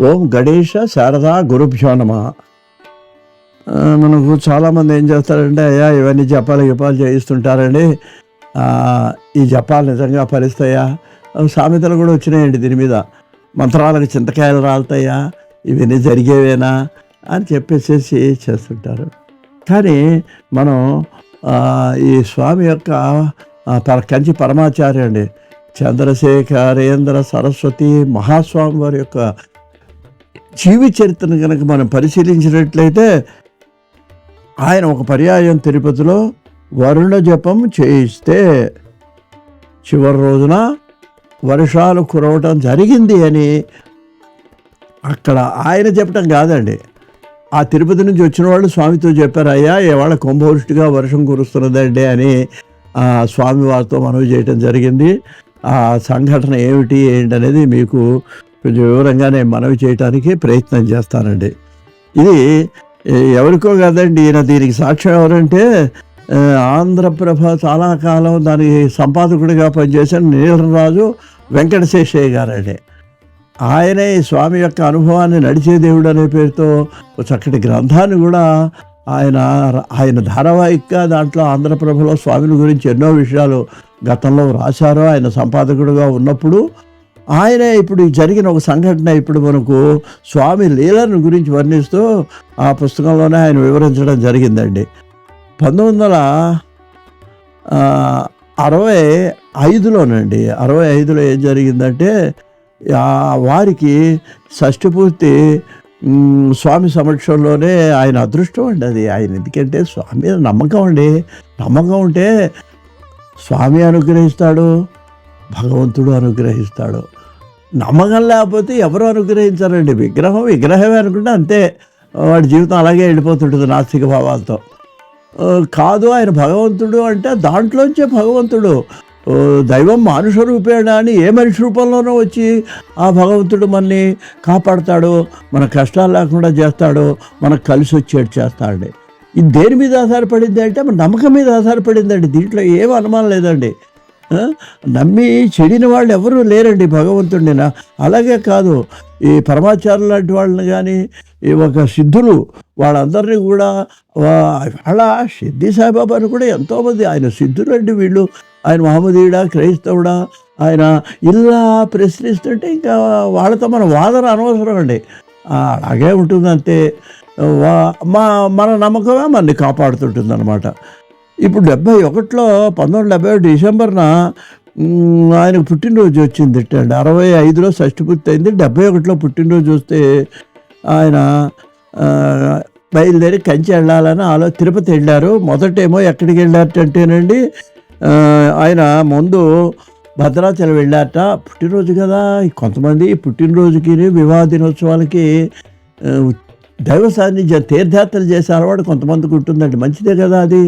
ఓం గణేష శారదా గురుభ్యో నమ. మనకు చాలామంది ఏం చేస్తారంటే అయ్యా ఇవన్నీ జపాలు జపాలు చేయిస్తుంటారండి. ఈ జపాలు నిజంగా ఫలిస్తాయా? సామెతలు కూడా వచ్చినాయండి దీని మీద. మంత్రాలకు చింతకాయలు రాలుతాయా? ఇవన్నీ జరిగేవేనా? అని చెప్పేసేసి చేస్తుంటారు. కానీ మనం ఈ స్వామి యొక్క పర కంచి పరమాచార్య అండి చంద్రశేఖరేంద్ర సరస్వతి మహాస్వామి వారి యొక్క జీవి చరిత్రను కనుక మనం పరిశీలించినట్లయితే ఆయన ఒక పర్యాయం తిరుపతిలో వరుణ జపం చేయిస్తే చివరి రోజున వర్షాలు కురవటం జరిగింది అని అక్కడ ఆయన చెప్పటం కాదండి. ఆ తిరుపతి నుంచి వచ్చిన వాళ్ళు స్వామితో చెప్పారు అయ్యా ఇవాళ కుంభవృష్టిగా వర్షం కురుస్తున్నదండి అని ఆ స్వామి వారితో మనవి చేయటం జరిగింది. ఆ సంఘటన ఏమిటి ఏంటనేది మీకు కొంచెం వివరంగా నేను మనవి చేయటానికి ప్రయత్నం చేస్తానండి. ఇది ఎవరికో కాదండి ఈయన దీనికి సాక్ష్యం ఎవరంటే ఆంధ్రప్రభ చాలా కాలం దానికి సంపాదకుడిగా పనిచేసిన నీలరాజు వెంకటశేషయ్య గారండి. ఆయనే ఈ స్వామి యొక్క అనుభవాన్ని నడిచే దేవుడు అనే పేరుతో చక్కటి గ్రంథాన్ని కూడా ఆయన ఆయన ధారావాహికగా దాంట్లో ఆంధ్రప్రభలో స్వామిని గురించి ఎన్నో విషయాలు గతంలో రాశారు ఆయన సంపాదకుడుగా ఉన్నప్పుడు ఆయన ఇప్పుడు జరిగిన ఒక సంఘటన ఇప్పుడు మనకు స్వామి లీలను గురించి వర్ణిస్తూ ఆ పుస్తకంలోనే ఆయన వివరించడం జరిగిందండి. పంతొమ్మిది వందల అరవై ఐదులోనండి. అరవై ఐదులో ఏం జరిగిందంటే ఆ వారికి షష్టిపూర్తి స్వామి సమక్షంలోనే ఆయన అదృష్టం అండి అది. ఆయన ఎందుకంటే స్వామి నమ్మకం అండి. నమ్మకం ఉంటే స్వామి అనుగ్రహిస్తాడు. భగవంతుడు అనుగ్రహిస్తాడు. నమ్మకం లేకపోతే ఎవరు అనుగ్రహించారండి? విగ్రహం విగ్రహమే అనుకుంటే అంతే. వాడి జీవితం అలాగే వెళ్ళిపోతుంటుంది నాస్తిక భావాలతో. కాదు ఆయన భగవంతుడు అంటే దాంట్లోంచే భగవంతుడు. దైవం మానుష రూపేణ అని ఏ మనిషి రూపంలోనో వచ్చి ఆ భగవంతుడు మనని కాపాడతాడు మన కష్టాలు లేకుండా చేస్తాడు మనకు కలిసి వచ్చేట్టు చేస్తాడు ఇది దేని మీద ఆధారపడింది అంటే మన నమ్మకం మీద ఆధారపడిందండి. దీంట్లో ఏం అనుమానం లేదండి. నమ్మి చెడిన వాళ్ళు ఎవరూ లేరండి భగవంతుడిన. అలాగే కాదు ఈ పరమాచార్యులు లాంటి వాళ్ళని కానీ ఈ ఒక సిద్ధులు వాళ్ళందరినీ కూడా వా- అలా సిద్ధి సాయిబాబాను కూడా ఎంతోమంది ఆయన సిద్ధులండి వీళ్ళు. ఆయన మహమ్మదీయుడా క్రైస్తవుడా ఆయన ఇలా ప్రశ్నిస్తుంటే ఇంకా వాళ్ళతో మన వాదన అనవసరం అండి. అలాగే ఉంటుంది అంతే వా మా మన నమ్మకమే మనని కాపాడుతుంటుంది అనమాట ఇప్పుడు డెబ్బై ఒకటిలో పంతొమ్మిది వందల డెబ్బై ఒకటి డిసెంబర్న ఆయనకు పుట్టినరోజు వచ్చింది అండి అరవై ఐదులో షష్టి పూర్తి అయింది. డెబ్బై ఒకటిలో పుట్టినరోజు వస్తే ఆయన బయలుదేరి కంచి వెళ్ళాలని ఆలో తిరుపతి వెళ్ళారు. మొదటేమో ఎక్కడికి వెళ్ళారంటేనండి ఆ, ఆయన ముందు భద్రాచలం వెళ్ళారట. పుట్టినరోజు కదా కొంతమంది పుట్టినరోజుకి వివాహ దినోత్సవాలకి దైవ సాన్నిధ్యం తీర్థయాత్రలు చేసే అలవాటు కొంతమందికి ఉంటుందండి. మంచిదే కదా అది.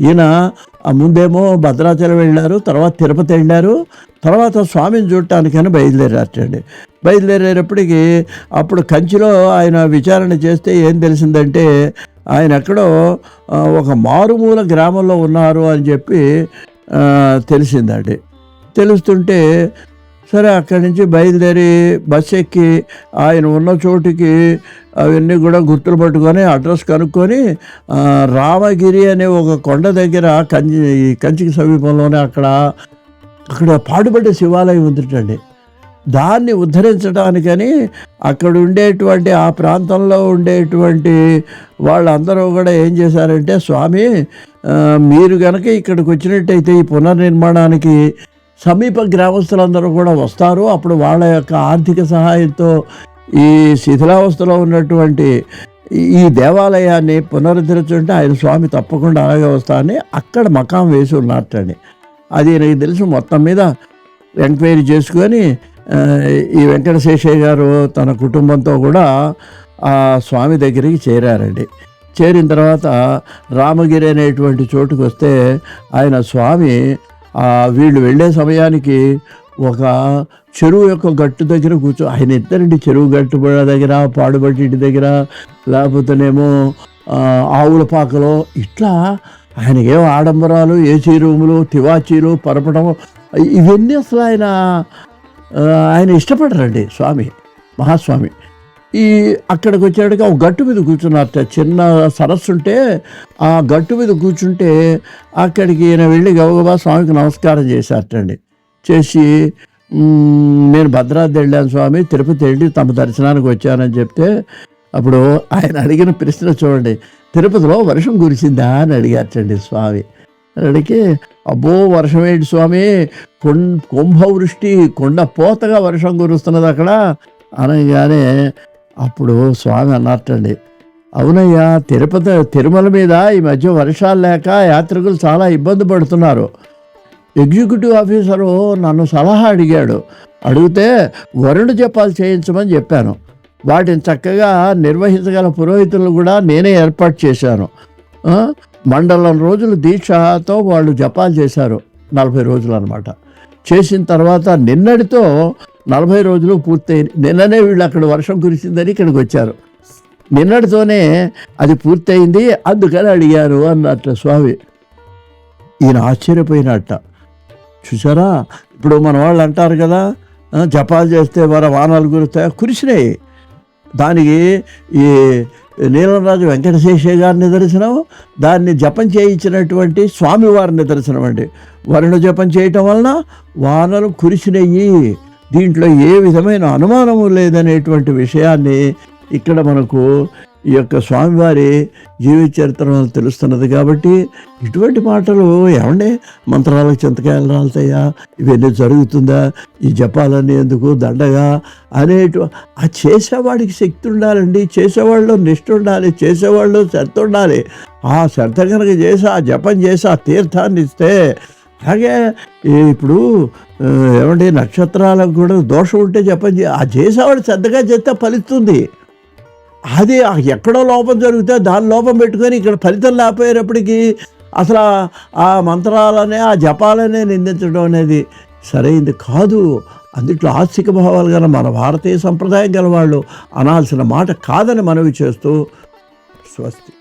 ఈయన ముందేమో భద్రాచలం వెళ్ళారు తర్వాత తిరుపతి వెళ్ళారు తర్వాత స్వామిని చూడటానికని బయలుదేరారటండి బయలుదేరేటప్పటికి అప్పుడు కంచిలో ఆయన విచారణ చేస్తే ఏం తెలిసిందంటే ఆయన ఎక్కడో ఒక మారుమూల గ్రామంలో ఉన్నారు అని చెప్పి తెలిసిందండి. తెలుస్తుంటే సరే అక్కడి నుంచి బయలుదేరి బస్ ఎక్కి ఆయన ఉన్న చోటుకి అవన్నీ కూడా గుర్తులు పట్టుకొని అడ్రస్ కనుక్కొని రామగిరి అనే ఒక కొండ దగ్గర కంచి ఈ కంచికి సమీపంలోనే అక్కడ అక్కడ పాడుపడ్డ శివాలయం ఉందిటండి. దాన్ని ఉద్ధరించడానికని అక్కడ ఉండేటువంటి ఆ ప్రాంతంలో ఉండేటువంటి వాళ్ళందరూ కూడా ఏం చేశారంటే స్వామి మీరు కనుక ఇక్కడికి వచ్చినట్టయితే ఈ పునర్నిర్మాణానికి సమీప గ్రామస్తులందరూ కూడా వస్తారు. అప్పుడు వాళ్ళ యొక్క ఆర్థిక సహాయంతో ఈ శిథిలావస్థలో ఉన్నటువంటి ఈ- దేవాలయాన్ని పునరుద్ధరించుంటే ఆయన స్వామి తప్పకుండా అలాగే వస్తారని అక్కడ మకాం వేసి ఉన్నట్టండి అది నాకు తెలుసు మొత్తం మీద ఎంక్వైరీ చేసుకొని ఈ వెంకటశేషయ్య గారు తన కుటుంబంతో కూడా ఆ స్వామి దగ్గరికి చేరారండి. చేరిన తర్వాత రామగిరి అనేటువంటి చోటుకు వస్తే ఆయన స్వామి వీళ్ళు వెళ్ళే సమయానికి ఒక చెరువు యొక్క గట్టు దగ్గర కూర్చో ఆయన ఇద్దరండి. చెరువు గట్టు దగ్గర పాడుబట్టి ఇంటి దగ్గర లేకపోతేనేమో ఆవుల పాకలో ఇట్లా ఆయనకేమో ఏం ఆడంబరాలు ఏసీ రూములు తివాచీలు పరపడం ఇవన్నీ అసలు ఆయన ఆయన ఇష్టపడరండి. స్వామి మహాస్వామి. ఈ అక్కడికి వచ్చేటికి ఒక గట్టు మీద కూర్చున్నారట చిన్న సరస్సు ఉంటే ఆ గట్టు మీద కూర్చుంటే అక్కడికి ఈయన వెళ్ళి గౌగబా స్వామికి నమస్కారం చేశారటండి. చేసి నేను భద్రాద్రి వెళ్ళాను స్వామి తిరుపతి వెళ్ళి తమ దర్శనానికి వచ్చానని చెప్తే అప్పుడు ఆయన అడిగిన ప్రశ్న చూడండి. తిరుపతిలో వర్షం కురిసిందా అని అడిగారటండి స్వామి. అడిగి అబ్బో వర్షం ఏంటి స్వామి? కొం కుంభవృష్టి కొండ పోతగా వర్షం కురుస్తున్నది అక్కడ. అనగానే అప్పుడు స్వామి అన్నట్టండి అవునయ్యా తిరుపతి తిరుమల మీద ఈ మధ్య వర్షాలు లేక యాత్రికులు చాలా ఇబ్బంది పడుతున్నారు. ఎగ్జిక్యూటివ్ ఆఫీసరు నన్ను సలహా అడిగాడు. అడిగితే వరుణ జపాలు చేయించమని చెప్పాను. వాటిని చక్కగా నిర్వహించగల పురోహితులను కూడా నేనే ఏర్పాటు చేశాను. మండలం రోజులు దీక్షతో వాళ్ళు జపాలు చేశారు నలభై రోజులు అనమాట చేసిన తర్వాత నిన్నటితో నలభై రోజులు పూర్తయింది నిన్ననే వీళ్ళు అక్కడ వర్షం కురిసిందని ఇక్కడికి వచ్చారు. నిన్నటితోనే అది పూర్తయింది అందుకని అడిగారు అన్నట్టు స్వామి. ఈయన ఆశ్చర్యపోయినట్ట. చూసారా? ఇప్పుడు మన వాళ్ళు అంటారు కదా జపాలు చేస్తే వర వానాలు కురుస్తాయి కురిసినాయి. దానికి ఈ నీలంరాజు వెంకటశేషయ్య గారి నిదర్శనం దాన్ని జపం చేయించినటువంటి స్వామివారి నిదర్శనం అండి. వరుణ జపం చేయటం వలన వానలు కురిసినయ్యి దీంట్లో ఏ విధమైన అనుమానము లేదనేటువంటి విషయాన్ని ఇక్కడ మనకు ఈ యొక్క స్వామివారి జీవిత చరిత్ర తెలుస్తున్నది కాబట్టి ఇటువంటి మాటలు ఏమండే? మంత్రాలకు చింతకాయలు రాలుతాయా? ఇవన్నీ జరుగుతుందా? ఈ జపాలన్నీ ఎందుకు దండగా? అనేటు ఆ చేసేవాడికి శక్తి ఉండాలండి చేసేవాళ్ళు నిష్ఠ ఉండాలి చేసేవాళ్ళు శ్రద్ధ ఉండాలి. ఆ శ్రద్ధ కనుక చేసి ఆ జపం చేసి ఆ తీర్థాన్ని ఇస్తే అలాగే ఇప్పుడు ఏమంటే నక్షత్రాలకు కూడా దోషం ఉంటే చెప్పండి. ఆ చేసేవాడు శ్రద్ధగా చేస్తే ఫలిస్తుంది. అది ఎక్కడో లోపం జరిగితే దాని లోపం పెట్టుకొని ఇక్కడ ఫలితం లేకపోయేటప్పటికీ అసలు ఆ- ఆ మంత్రాలనే ఆ జపాలనే నిందించడం అనేది సరైంది కాదు. అందుట్లో ఆస్తిక భావాలు గల మన భారతీయ సంప్రదాయం గల వాళ్ళు అనాల్సిన మాట కాదని మనవి చేస్తూ స్వస్తి.